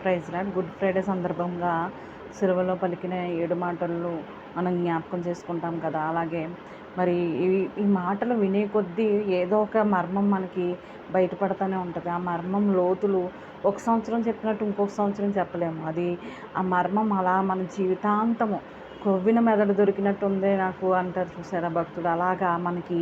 Praise lord. Good Friday సందర్భంగా సిలువలో పలికిన ఏడు మాటలు మనం జ్ఞాపకం చేసుకుంటాం కదా. అలాగే మరి ఈ ఈ మాటలు వినే కొద్దీ ఏదో ఒక మర్మం మనకి బయటపడుతూనే ఉంటుంది. ఆ మర్మం లోతులు ఒక సంవత్సరం చెప్పినట్టు ఇంకొక సంవత్సరం చెప్పలేము. అది ఆ మర్మం అలా మన జీవితాంతము కొవ్విన మెదడు దొరికినట్టుందే నాకు అంటారు చూసారా భక్తుడు అలాగా మనకి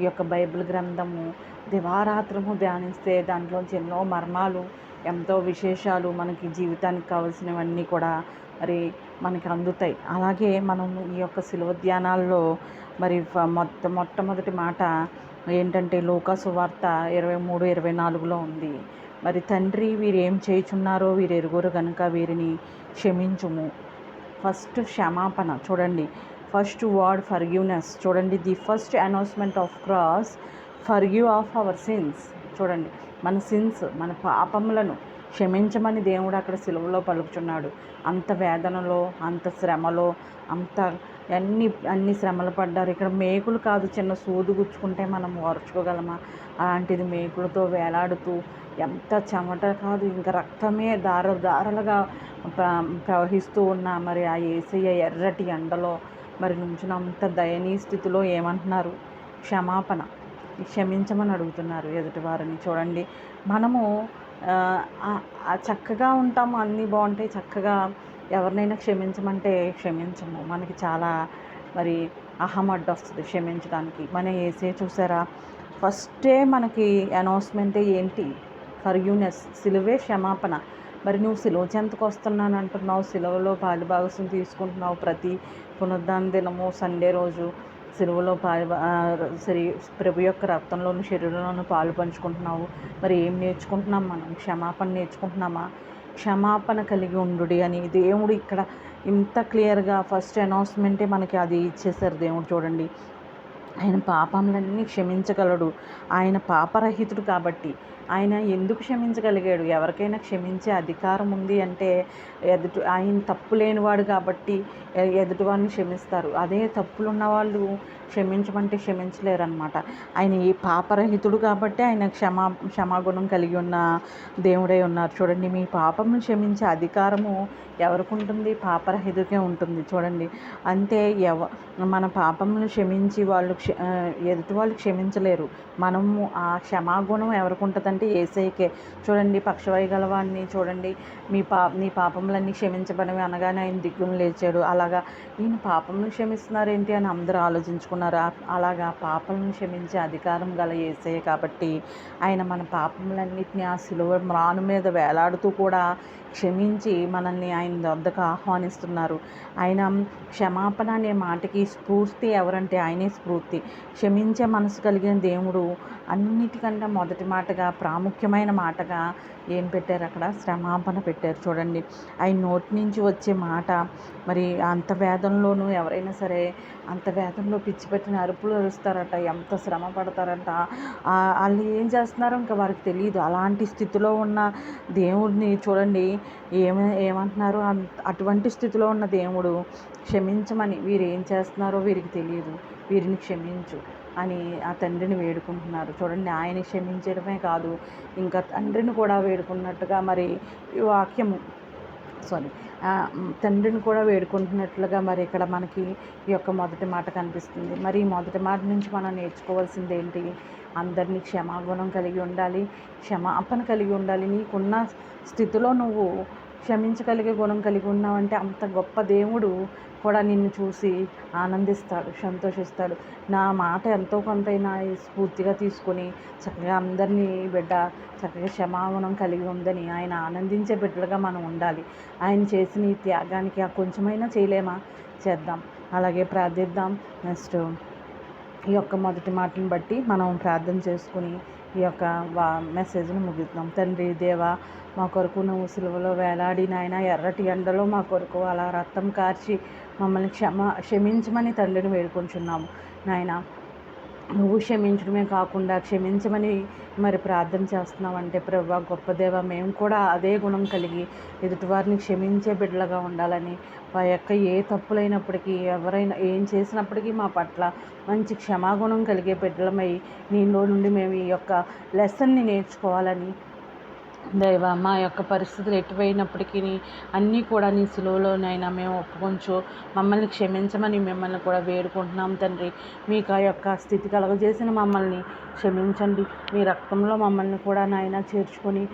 ఈ యొక్క బైబిల్ గ్రంథము దివారాత్రము ధ్యానిస్తే దాంట్లోంచి ఎన్నో మర్మాలు ఎంతో విశేషాలు మనకి జీవితానికి కావాల్సినవన్నీ కూడా మరి మనకి అందుతాయి. అలాగే మనం ఈ యొక్క శిలువ ధ్యానాల్లో మరి ఫ- మొట్ట మొట్టమొదటి మాట ఏంటంటే లోకాసువార్త ఇరవై మూడు ఇరవై నాలుగులో ఉంది. మరి తండ్రి వీరు ఏం చేయుచున్నారో వీరు ఎరుగురు కనుక వీరిని క్షమించుము. ఫస్ట్ క్షమాపణ చూడండి. First word forgiveness. చూడండి the first announcement of cross forgive of our sins. చూడండి. మన సిన్స్ మన పాపములను క్షమించమని దేవుడు అక్కడ సిలువలో పలుకుచున్నాడు. అంత వేదనలో అంత శ్రమలో అంత అన్ని అన్ని శ్రమలు పడ్డారు. ఇక్కడ మేకులు కాదు చిన్న సూదు గుచ్చుకుంటే మనం ఓర్చుకోగలమా? అలాంటిది మేకులతో వేలాడుతూ ఎంత చెమట కాదు ఇంకా రక్తమే దార దారలుగా ప్ర- ప్రవహిస్తూ ఉన్న. మరి ఆ ఏసయ్య ఎర్రటి ఎండలో మరి నుంచిన అంత దయనీయ స్థితిలో ఏమంటున్నారు? క్షమాపణ. క్షమించమని అడుగుతున్నారు ఎదుటివారిని చూడండి మనము చక్కగా ఉంటాము అన్నీ బాగుంటాయి చక్కగా ఎవరినైనా క్షమించమంటే క్షమించము. మనకి చాలా మరి అహం అడ్డు వస్తుంది క్షమించడానికి. మన ఏసే చూసారా? ఫస్టే మనకి అనౌన్స్మెంటే ఏంటి? ఫర్యూనెస్ సిలువే క్షమాపణ. మరి నువ్వు సిలువ చెంతకు వస్తున్నాను అంటున్నావు సిలువలో పాలుభాగస్యం తీసుకుంటున్నావు ప్రతి పునరుద్ధాన దినము సండే రోజు. సిలువలో పాలు ప్రభు యొక్క రక్తంలోను శరీరంలోను పాలు పంచుకుంటున్నావు. మరి ఏం నేర్చుకుంటున్నాం మనం? క్షమాపణ నేర్చుకుంటున్నామా? క్షమాపణ కలిగి ఉండు అని. దేవుడు ఇక్కడ ఇంత క్లియర్గా ఫస్ట్ అనౌన్స్మెంటే మనకి అది ఇచ్చేసారు దేవుడు చూడండి. ఆయన పాపములన్నీ క్షమించగలడు. ఆయన పాపరహితుడు కాబట్టి ఆయన ఎందుకు క్షమించగలిగాడు? ఎవరికైనా క్షమించే అధికారం ఉంది అంటే ఎదుటి ఆయన తప్పు లేనివాడు కాబట్టి ఎ- ఎదుటివాడిని క్షమిస్తారు. అదే తప్పులు ఉన్నవాళ్ళు క్షమించమంటే క్షమించలేరనమాట ఆయన ఈ పాపరహితుడు కాబట్టి ఆయన క్షమా క్షమాగుణం కలిగి ఉన్న దేవుడై ఉన్నారు. చూడండి మీ పాపమును క్షమించే అధికారము ఎవరికి ఉంటుంది? పాపరహితుడికే ఉంటుంది. చూడండి అంతే ఎవ మన పాపమును క్షమించి వాళ్ళు క్ష ఎదుటి వాళ్ళు క్షమించలేరు. మనము ఆ క్షమాగుణం ఎవరికి ఉంటుందంటే ఏసైకే. చూడండి పక్షవాయు గలవాడిని చూడండి. మీ పా నీ పాపములన్నీ క్షమించబడమే అనగానే ఆయన దిగ్గును లేచాడు. అలాగా ఈయన పాపములను క్షమిస్తున్నారు ఏంటి అని అందరూ ఆలోచించుకున్నారు. అలాగా పాపలను క్షమించే అధికారం గల ఏసయ్య కాబట్టి ఆయన మన పాపములన్నిటిని ఆ సిలువ మ్రాను మీద వేలాడుతూ కూడా క్షమించి మనల్ని ఆయన వద్దకు ఆహ్వానిస్తున్నారు. ఆయన క్షమాపణ అనే మాటకి స్ఫూర్తి ఎవరంటే ఆయనే స్ఫూర్తి. క్షమించే మనసు కలిగిన దేవుడు అన్నిటికంటే మొదటి మాటగా ప్రాముఖ్యమైన మాటగా ఏం పెట్టారు అక్కడ? శ్రమాపణ పెట్టారు చూడండి. ఆ నోటి నుంచి వచ్చే మాట మరి అంత వేదంలోనూ ఎవరైనా సరే అంత వేదంలో పిచ్చి పెట్టిన అరుపులు అరుస్తారట ఎంత శ్రమ పడతారంట. వాళ్ళు ఏం చేస్తున్నారో ఇంకా వారికి తెలియదు అలాంటి స్థితిలో ఉన్న దేవుడిని చూడండి. ఏమ ఏమంటున్నారు అటువంటి స్థితిలో ఉన్న దేవుడు క్షమించమని వీరు ఏం చేస్తున్నారో వీరికి తెలియదు వీరిని క్షమించు. అని ఆ తండ్రిని వేడుకుంటున్నారు. చూడండి ఆయన క్షమించడమే కాదు ఇంకా తండ్రిని కూడా వేడుకున్నట్టుగా మరి ఈ వాక్యము సారీ తండ్రిని కూడా వేడుకుంటున్నట్లుగా మరి ఇక్కడ మనకి ఈ యొక్క మొదటి మాట కనిపిస్తుంది. మరి ఈ మొదటి మాట నుంచి మనం నేర్చుకోవాల్సింది ఏంటి? అందరినీ క్షమాగుణం కలిగి ఉండాలి క్షమాపణ కలిగి ఉండాలి. నీకున్న స్థితిలో నువ్వు క్షమించగలిగే గుణం కలిగి ఉన్నావంటే అంత గొప్ప దేవుడు కూడా నిన్ను చూసి ఆనందిస్తాడు సంతోషిస్తాడు. నా మాట ఎంతో కొంతైనా స్ఫూర్తిగా తీసుకొని చక్కగా అందరినీ బిడ్డ చక్కగా క్షమాగుణం కలిగి ఉందని ఆయన ఆనందించే బిడ్డలుగా మనం ఉండాలి. ఆయన చేసిన ఈ త్యాగానికి ఆ కొంచెమైనా చేయలేమా? చేద్దాం. అలాగే ప్రార్థిద్దాం. నెక్స్ట్ ఈ యొక్క మొదటి మాటను బట్టి మనం ప్రార్థన చేసుకుని ఈ యొక్క వా మెసేజ్ను ముగిద్దాం. తండ్రి దేవా మా కొరకు నువ్వు సిలువలో వేలాడి నాయన ఎర్రటి ఎండలో మా కొరకు అలా రక్తం కార్చి మమ్మల్ని క్షమ క్షమించమని తండ్రిని వేడుకొంచున్నాము. నాయన నువ్వు క్షమించడమే కాకుండా క్షమించమని మరి ప్రార్థన చేస్తున్నామంటే ప్రభా గొప్ప దేవ మేము కూడా అదే గుణం కలిగి ఎదుటివారిని క్షమించే బిడ్డలుగా ఉండాలని మా యొక్క ఏ తప్పులైనప్పటికీ ఎవరైనా ఏం చేసినప్పటికీ మా పట్ల మంచి క్షమాగుణం కలిగే బిడ్డలమై నీలో నుండి మేము ఈ యొక్క లెసన్ని నేర్చుకోవాలని దేవ మా యొక్క పరిస్థితులు ఎటువైనప్పటికీ అన్నీ కూడా నీ సులువులోనైనా మేము ఒప్పుకొంచు. మమ్మల్ని క్షమించమని మిమ్మల్ని కూడా వేడుకుంటున్నాం తండ్రి. మీకు ఆ యొక్క స్థితి కలగజేసిన మమ్మల్ని క్షమించండి. మీ రక్తంలో మమ్మల్ని కూడా నాయన చేర్చుకొని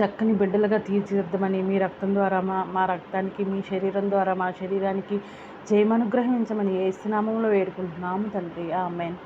చక్కని బిడ్డలుగా తీర్చిదిద్దమని మీ రక్తం ద్వారా మా మా రక్తానికి మీ శరీరం ద్వారా మా శరీరానికి జయమనుగ్రహించమని ఏ స్నామంలో వేడుకుంటున్నాము తండ్రి. ఆమెన్.